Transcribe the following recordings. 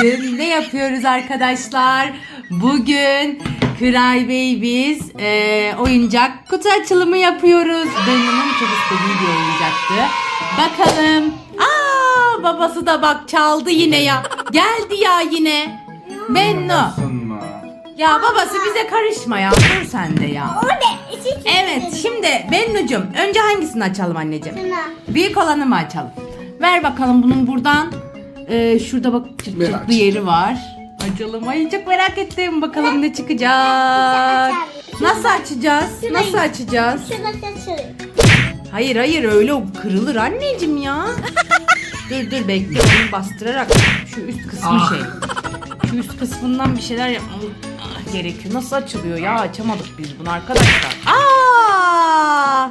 Bugün ne yapıyoruz arkadaşlar? Bugün Cry Babies e, oyuncak kutu açılımı yapıyoruz. Benim'in çok istediği bir oyuncaktı. Bakalım. Aa babası da bak çaldı yine ya. Geldi ya yine. Benno. Ya babası bize karışma ya. Dur sen de ya. Evet şimdi Bennu'cum önce hangisini açalım anneciğim? Şuna. Büyük olanı mı açalım? Ver bakalım bunun buradan. Ee, şurada bak çıt Ver çıtlı aç. yeri var. Açalım. Ay çok merak ettim. Bakalım ne çıkacak. Nasıl açacağız? Nasıl açacağız? Hayır hayır öyle o kırılır anneciğim ya. dur dur bekle onu bastırarak şu üst kısmı Ah. şey. Şu üst kısmından bir şeyler yapmamız ah, gerekiyor. Nasıl açılıyor ya? Açamadık biz bunu arkadaşlar. Aa!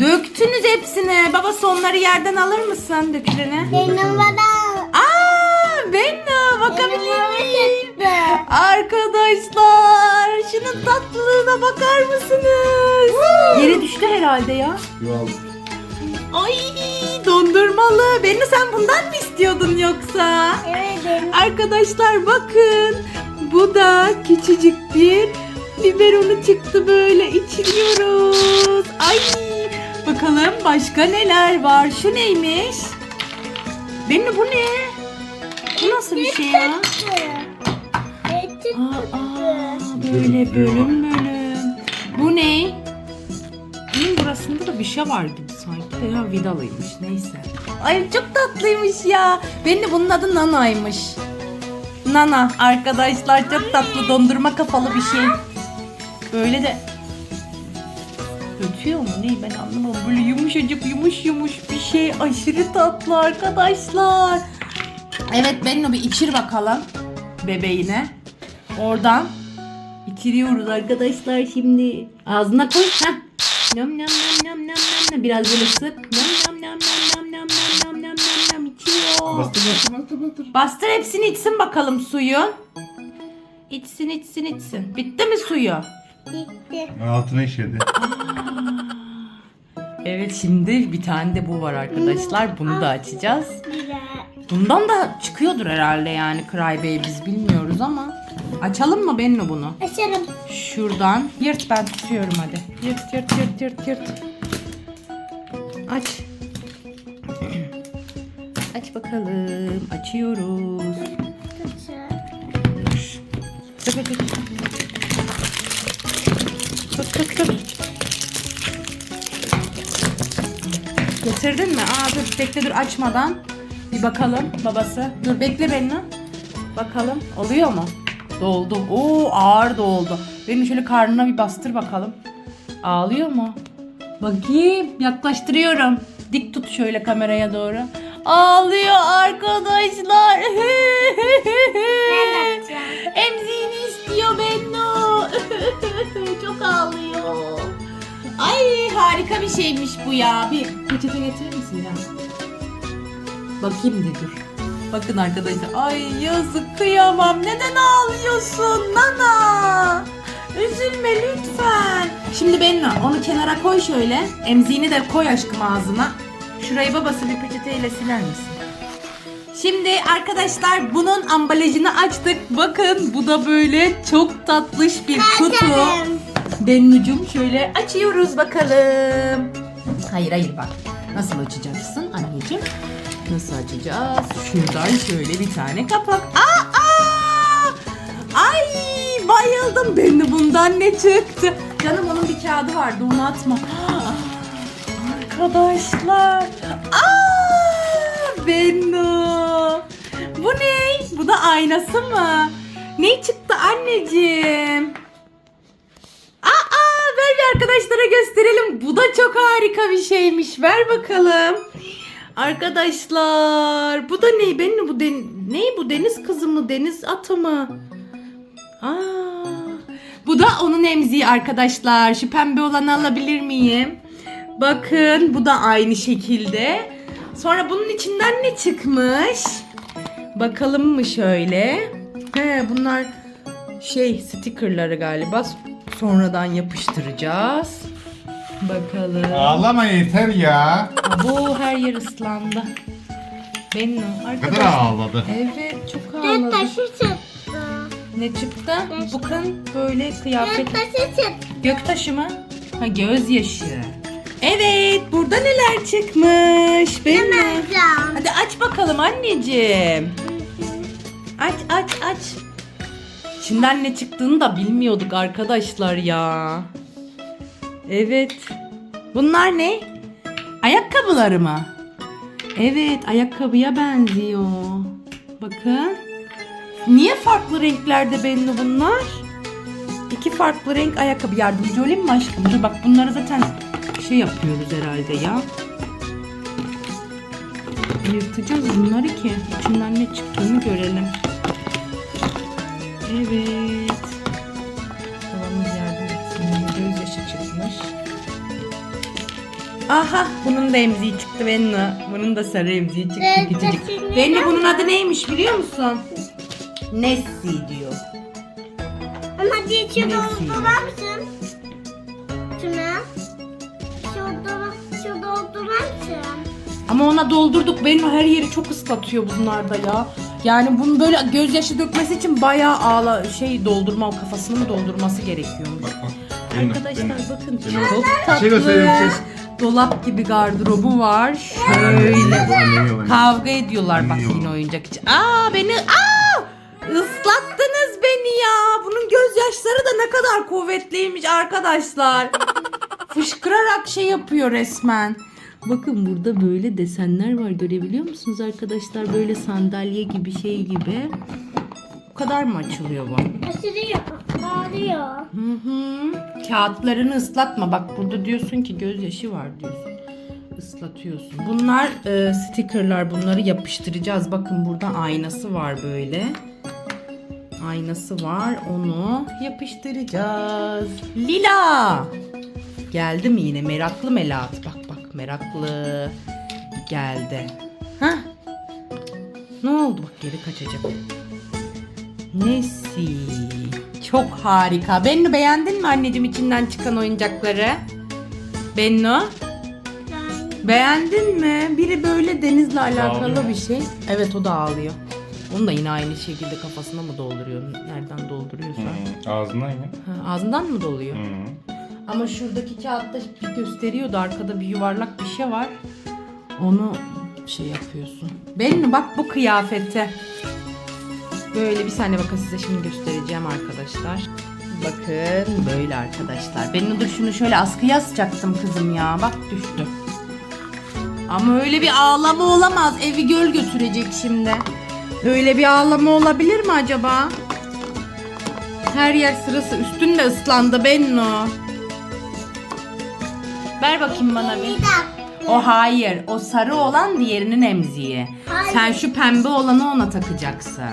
Döktünüz hepsini. Babası onları yerden alır mısın döküleni? Benim bana. Aa, Benna bakabilir miyim? çıktı. Arkadaşlar şunun tatlılığına bakar mısınız? Yere düştü herhalde ya. Yol. Ay dondurmalı. Bennu sen bundan mı istiyordun yoksa? Evet benim. Arkadaşlar bakın. Bu da küçücük bir biberonu çıktı böyle içiliyoruz. Ay bakalım başka neler var. Şu neymiş? Bennu bu ne? Bu nasıl bir şey ya? Aa, böyle bölüm bölüm. Bu ne? Bunun burasında da bir şey var gibi sanki de ya vidalıymış neyse. Ay çok tatlıymış ya. Benim de bunun adı Nana'ymış. Nana arkadaşlar çok tatlı dondurma kafalı bir şey. Böyle de ötüyor mu ne ben anlamadım. Böyle yumuşacık yumuş yumuş bir şey aşırı tatlı arkadaşlar. Evet Benno bir içir bakalım bebeğine. Oradan içiriyoruz arkadaşlar şimdi. Ağzına koy. Heh. Nam nam nam nam nam nam nam. Biraz böyle sık. Nam nam nam nam nam nam nam nam nam nam nam içiyor. Bastır bastır bastır bastır. Bastır hepsini içsin bakalım suyun. İçsin içsin içsin. Bitti mi suyu? Gitti. Altına işedi. Evet şimdi bir tane de bu var arkadaşlar. Bunu da açacağız. Bundan da çıkıyordur herhalde yani Cry Babies bilmiyoruz ama. Açalım mı Benno bunu? Açarım. Şuradan yırt ben tutuyorum hadi. Yırt yırt yırt yırt yırt. Aç. Aç bakalım. Açıyoruz. Tık tık tık. Tık tık tık. Getirdin mi? Aa dur bekle dur açmadan. Bir bakalım babası. Dur bekle beni. Bakalım oluyor mu? Doldu. Oo ağır doldu. Benim şöyle karnına bir bastır bakalım. Ağlıyor mu? Bakayım yaklaştırıyorum. Dik tut şöyle kameraya doğru. Ağlıyor arkadaşlar. Emziğini istiyor Benno. Çok ağlıyor. Ay harika bir şeymiş bu ya. Bir peçete getirir misin ya? Bakayım de dur. Bakın arkadaşlar. Ay yazık kıyamam. Neden ağlıyorsun Nana? Üzülme lütfen. Şimdi Benno onu kenara koy şöyle. Emziğini de koy aşkım ağzına. Şurayı babası bir peçeteyle siler misin? Şimdi arkadaşlar bunun ambalajını açtık. Bakın bu da böyle çok tatlış bir kutu. Bennucum şöyle açıyoruz bakalım. Hayır hayır bak. Nasıl açacaksın anneciğim? Nasıl açacağız? Şuradan şöyle bir tane kapak. Aa! aa! Ay bayıldım. Bennu bundan ne çıktı? Canım onun bir kağıdı vardı onu atma. Arkadaşlar. Aa! Bennu. Bu ne? Bu da aynası mı? Ne çıktı anneciğim? Aa, ver bir arkadaşlara gösterelim. Bu da çok harika bir şeymiş. Ver bakalım. Arkadaşlar, bu da ne? Ben bu den ne bu deniz kızı mı? Deniz atı mı? Aa, bu da onun emziği arkadaşlar. Şu pembe olanı alabilir miyim? Bakın, bu da aynı şekilde. Sonra bunun içinden ne çıkmış? Bakalım mı şöyle? He, bunlar şey stickerları galiba. Sonradan yapıştıracağız. Bakalım. Ağlama yeter ya. Bu her yer ıslandı. Benim Ne arkadaşlar. kadar ağladı. Evet çok Dört ağladı? taşı çıktı. Ne çıktı? Bakın böyle kıyafet. Dört taşı çıktı. Göktaşı mı? Ha gözyaşı. Evet burada neler çıkmış? Ben mi? Alacağım. Hadi aç bakalım anneciğim. Aç aç aç. İçinden ne çıktığını da bilmiyorduk arkadaşlar ya. Evet. Bunlar ne? Ayakkabıları mı? Evet ayakkabıya benziyor. Bakın. Niye farklı renklerde belli bunlar? İki farklı renk ayakkabı yardımcı olayım mı aşkım? Dur bak bunları zaten şey yapıyoruz herhalde ya. Yırtacağız bunları ki içinden ne çıktığını görelim. Evet. Aha bunun da emziği çıktı Bennu. Bunun da sarı emziği çıktı Evet, küçücük. Bennu bunun adı neymiş biliyor musun? Nessie diyor. Ama hadi şu Nesi? doldurar mısın? Şuna. Şu doldurar, şu doldurar mısın? Ama ona doldurduk. Benim her yeri çok ıslatıyor bunlarda ya. Yani bunun böyle gözyaşı dökmesi için bayağı ağla şey doldurma kafasını mı doldurması gerekiyormuş. Bak bak. Arkadaşlar benim. bakın Benim. çok Bir şey göstereyim, tatlı. şey. Dolap gibi gardırobu var. Şöyle kavga ediyorlar bak yine oyuncak için. Aa beni aa ıslattınız beni ya. Bunun gözyaşları da ne kadar kuvvetliymiş arkadaşlar. Fışkırarak şey yapıyor resmen. Bakın burada böyle desenler var görebiliyor musunuz arkadaşlar? Böyle sandalye gibi şey gibi. Bu kadar mı açılıyor bu? Aşırıyor. Ağrıyor. Hı hı. Kağıtlarını ıslatma. Bak burada diyorsun ki gözyaşı var diyorsun. Islatıyorsun. Bunlar e, stickerlar. Bunları yapıştıracağız. Bakın burada aynası var böyle. Aynası var. Onu yapıştıracağız. Lila. Geldi mi yine? Meraklı Melat. Bak bak meraklı. Geldi. Hah. Ne oldu? Bak geri kaçacak. Nesi? Çok harika. Bennu beğendin mi anneciğim içinden çıkan oyuncakları? Bennu? Beğendin mi? Biri böyle denizle alakalı Ağlıyor. bir şey. Evet o da ağlıyor. Onu da yine aynı şekilde kafasına mı dolduruyor? Nereden dolduruyorsa. Hı, Ağzından ya. Ha, ağzından mı doluyor? Hı. Ama şuradaki kağıtta bir gösteriyordu. Arkada bir yuvarlak bir şey var. Onu şey yapıyorsun. Bennu bak bu kıyafete. Böyle bir saniye bakın size şimdi göstereceğim arkadaşlar. Bakın böyle arkadaşlar. Bennu dur şunu şöyle askıya asacaktım kızım ya. Bak düştü. Ama öyle bir ağlama olamaz. Evi göl götürecek şimdi. Öyle bir ağlama olabilir mi acaba? Her yer sırası üstün de ıslandı Bennu. Ver bakayım bana bir. O hayır. O sarı olan diğerinin emziği. Hayır. Sen şu pembe olanı ona takacaksın.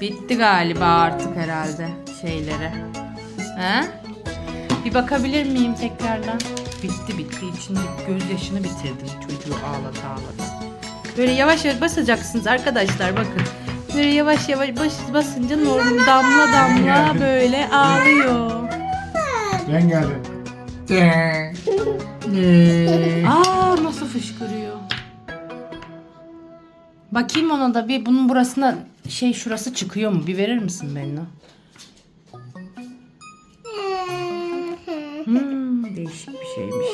Bitti galiba artık herhalde şeyleri. He? Bir bakabilir miyim tekrardan? Bitti bitti. İçindeki gözyaşını bitirdin çocuğu ağlata ağlata. Böyle yavaş yavaş basacaksınız arkadaşlar bakın. Böyle yavaş yavaş bas, basınca normal damla damla böyle ağlıyor. Ben geldim. Aa nasıl fışkırıyor. Bakayım ona da bir bunun burasına şey şurası çıkıyor mu? Bir verir misin Bennu? Hmm, değişik bir şeymiş.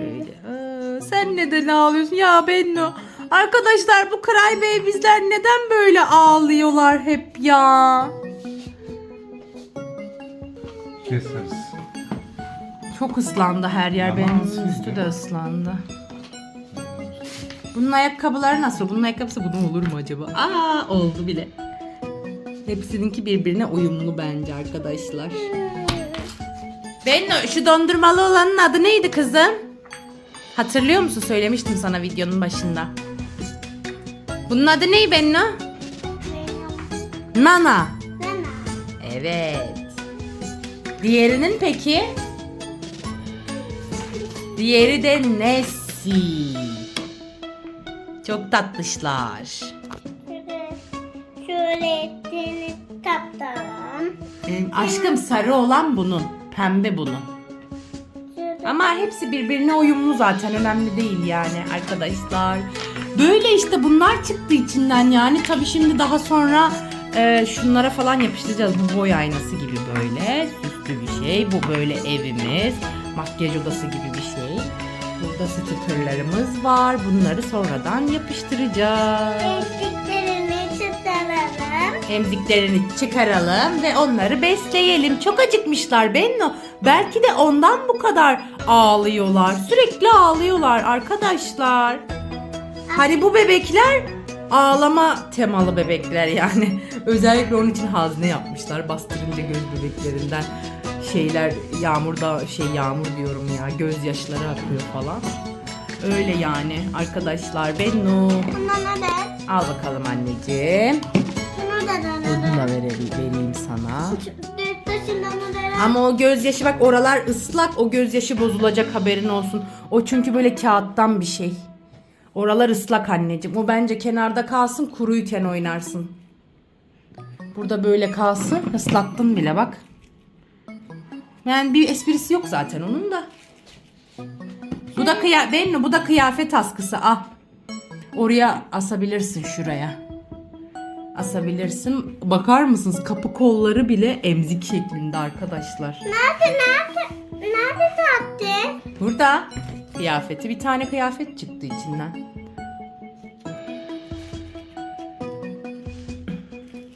Böyle. Aa, sen neden ağlıyorsun ya Bennu? Arkadaşlar bu Cry Babies'ler neden böyle ağlıyorlar hep ya? Keseriz. Çok ıslandı her yer. Benim üstü de. de ıslandı. Bunun ayakkabıları nasıl? Bunun ayakkabısı bunun olur mu acaba? Aa oldu bile. Hepsininki birbirine uyumlu bence arkadaşlar. Benno şu dondurmalı olanın adı neydi kızım? Hatırlıyor musun? Söylemiştim sana videonun başında. Bunun adı ne Benno? Nana. Evet. Diğerinin peki? Diğeri de Nessie. Çok tatlışlar. Şöyle, etini taptalım. Ee, aşkım sarı olan bunun. Pembe bunun. Ama hepsi birbirine uyumlu zaten önemli değil yani arkadaşlar. Böyle işte bunlar çıktı içinden yani tabii şimdi daha sonra e, şunlara falan yapıştıracağız. Bu boy aynası gibi böyle süslü bir şey. Bu böyle evimiz. Makyaj odası gibi bir şey. Burada stickerlarımız var. Bunları sonradan yapıştıracağız. Eksiklerini çıkaralım. Emziklerini çıkaralım ve onları besleyelim. Çok acıkmışlar Benno. Belki de ondan bu kadar ağlıyorlar. Sürekli ağlıyorlar arkadaşlar. Hani bu bebekler ağlama temalı bebekler yani. Özellikle onun için hazne yapmışlar. Bastırınca göz bebeklerinden şeyler yağmurda şey yağmur diyorum ya gözyaşları akıyor falan. Öyle yani arkadaşlar Benno. Buna ne de? Al bakalım anneciğim. Şunu da Bunu da vereyim, vereyim sana. Ama o gözyaşı bak oralar ıslak o gözyaşı bozulacak haberin olsun. O çünkü böyle kağıttan bir şey. Oralar ıslak anneciğim. O bence kenarda kalsın kuruyken oynarsın. Burada böyle kalsın. Islattın bile bak. Yani bir esprisi yok zaten onun da. Bu da kıya Bennu bu da kıyafet askısı. Ah. Oraya asabilirsin şuraya asabilirsin. Bakar mısınız kapı kolları bile emzik şeklinde arkadaşlar. Nerede nerede? Nerede sattı? Burada kıyafeti bir tane kıyafet çıktı içinden.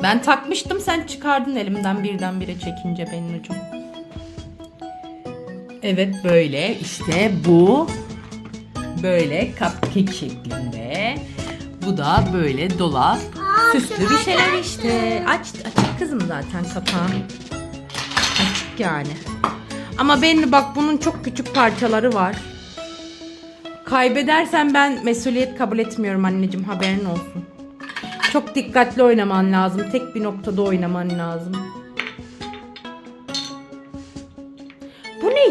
Ben takmıştım sen çıkardın elimden birdenbire çekince benim ucum. Evet böyle işte bu böyle cupcake şeklinde. Bu da böyle dolap. Süslü bir şeyler işte. Aç, açık kızım zaten kapağını. Açık yani. Ama ben bak bunun çok küçük parçaları var. Kaybedersen ben mesuliyet kabul etmiyorum anneciğim haberin olsun. Çok dikkatli oynaman lazım. Tek bir noktada oynaman lazım.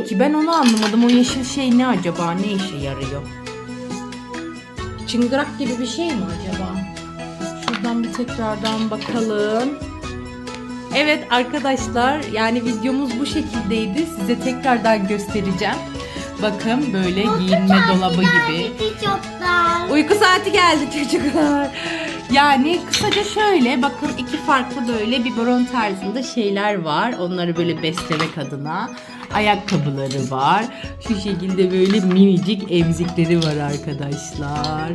Ki? Ben onu anlamadım. O yeşil şey ne acaba? Ne işe yarıyor? Çıngırak gibi bir şey mi acaba? Şuradan bir tekrardan bakalım. Evet arkadaşlar yani videomuz bu şekildeydi. Size tekrardan göstereceğim. Bakın böyle giyinme dolabı gibi. Uyku saati geldi çocuklar. Yani kısaca şöyle bakın iki farklı böyle biberon tarzında şeyler var. Onları böyle beslemek adına. Ayakkabıları var. Şu şekilde böyle minicik emzikleri var arkadaşlar.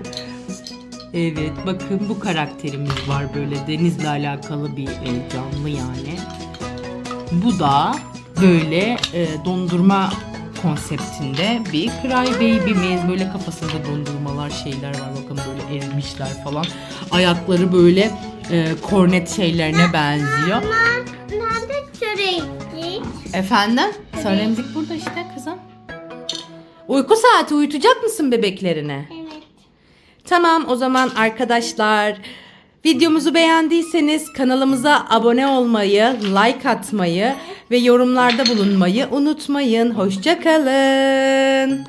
Evet bakın bu karakterimiz var böyle denizle alakalı bir e, canlı yani. Bu da böyle e, dondurma konseptinde bir Cry Baby'miz. Böyle kafasında dondurmalar şeyler var. Bakın böyle erimişler falan. Ayakları böyle e, kornet şeylerine benziyor. Çöreklik? Efendim? Sarı emzik burada işte kızım. Uyku saati uyutacak mısın bebeklerini? Evet. Tamam o zaman arkadaşlar videomuzu beğendiyseniz kanalımıza abone olmayı, like atmayı ve yorumlarda bulunmayı unutmayın. Hoşçakalın.